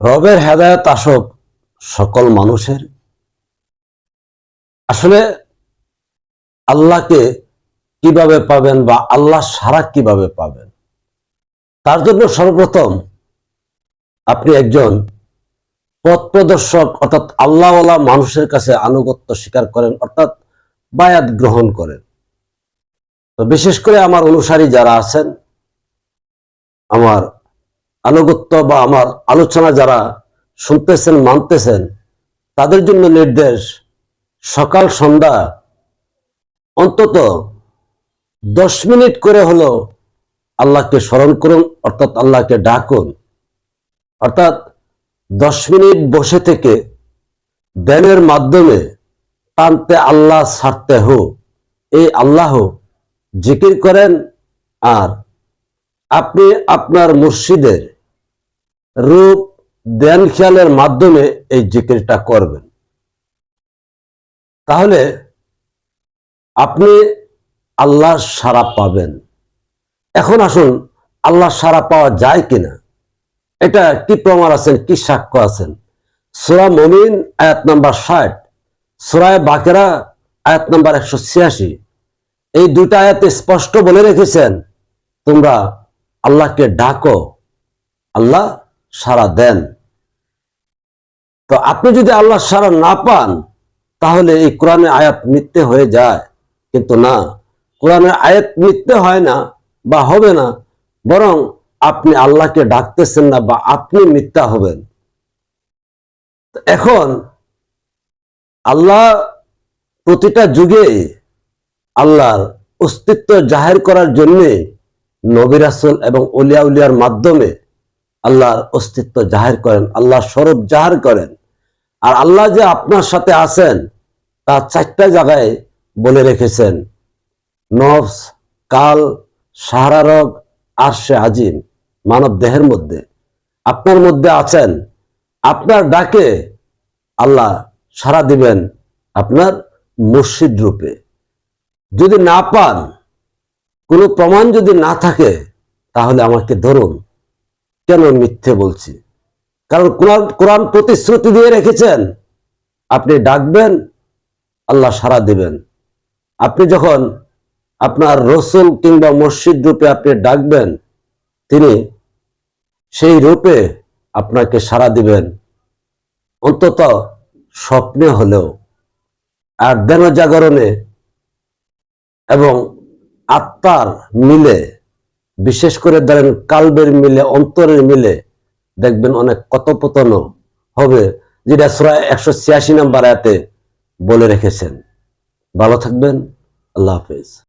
রবের হেদায়ত আসক সকল মানুষের। আসলে আল্লাহকে কীভাবে পাবেন বা আল্লাহ সারা কীভাবে পাবেন? তার জন্য সর্বপ্রথম আপনি একজন পথ প্রদর্শক, অর্থাৎ আল্লাহওয়ালা মানুষের কাছে আনুগত্য স্বীকার করেন, অর্থাৎ বায়াত গ্রহণ করেন। তো বিশেষ করে আমার অনুসারী যারা আছেন, আমার আনুগত্য বা আমার আলোচনা যারা শুনতেছেন, মানতেছেন, তাদের জন্য নির্দেশ, সকাল, সন্ধ্যা, অন্তত দশ মিনিট করে হলো আল্লাহকে স্মরণ করুন, অর্থাৎ আল্লাহকে ডাকুন। অর্থাৎ দশ মিনিট বসে থেকে ধ্যানের মাধ্যমে টানতে আল্লাহ ছাড়তে হো। এই আল্লাহ জিকির করেন আর আপনি আপনার মুর্শিদের রূপ ধ্যান খেয়ালের মাধ্যমে এই জিকিরটা করবেন। তাহলে আপনি আল্লাহ সারা পাবেন। এখন আসুন আল্লাহ সারা পাওয়া যায় কিনা? এটা কি প্রমাণ আছেন, কি সাক্ষ্য আছেন? সুরা মমিন, আয়াত নাম্বার ষাট। সুরায় বাকেরা, আয়াত নাম্বার একশো ছিয়াশি। এই দুটা আয়াতে স্পষ্ট বলে রেখেছেন, তোমরা আল্লাহকে ডাকো। আল্লাহ সারা দেন। তো আপনি যদি আল্লাহ সারা না পান, তাহলে এই কোরআনের আয়াত মিথ্যে হয়ে যায়। কিন্তু না, কোরআনের আয়াত মিথ্যে হয় না বা হবে না, বরং আপনি আল্লাহকে ডাকতেছেন না বা আপনি মিথ্যা হবেন। এখন আল্লাহ প্রতিটা যুগে আল্লাহর অস্তিত্ব জাহের করার জন্যে নবিরাসল এবং উলিয়া উলিয়ার মাধ্যমে আল্লাহর অস্তিত্ব জাহের করেন আল্লাহ স্বরূপ জাহার করেন। আর আল্লাহ যে আপনার সাথে আছেন তা চারটা জায়গায় বলে রেখেছেন, নফস, কাল, সাহারা রগ আর সে আজিম, মানব দেহের মধ্যে। আপনার মধ্যে আছেন, আপনার ডাকে আল্লাহ সারা দিবেন আপনার মসজিদ রূপে। যদি না পান, কোনো প্রমাণ যদি না থাকে, তাহলে আমাকে ধরুন। কেন মিথ্যে বলছি? কারণ কোরআন কোরআন প্রতিশ্রুতি দিয়ে রেখেছেন। আপনি ডাকবেন, আল্লাহ সারা দিবেন। আপনি যখন আপনার রসুল কিংবা মসজিদ রূপে আপনি ডাকবেন, তিনি সেই রূপে আপনাকে সারা দিবেন। অন্তত স্বপ্নে হলেও। আর দেন জাগরণে এবং আত্মার মিলে বিশেষ করে ধরেন কালবের মিলে, অন্তরের মিলে দেখবেন অনেক কথোপতন হবে, যেটা সুরায় একশো ছিয়াশি নাম্বার বলে রেখেছেন। ভালো থাকবেন, আল্লাহ হাফেজ।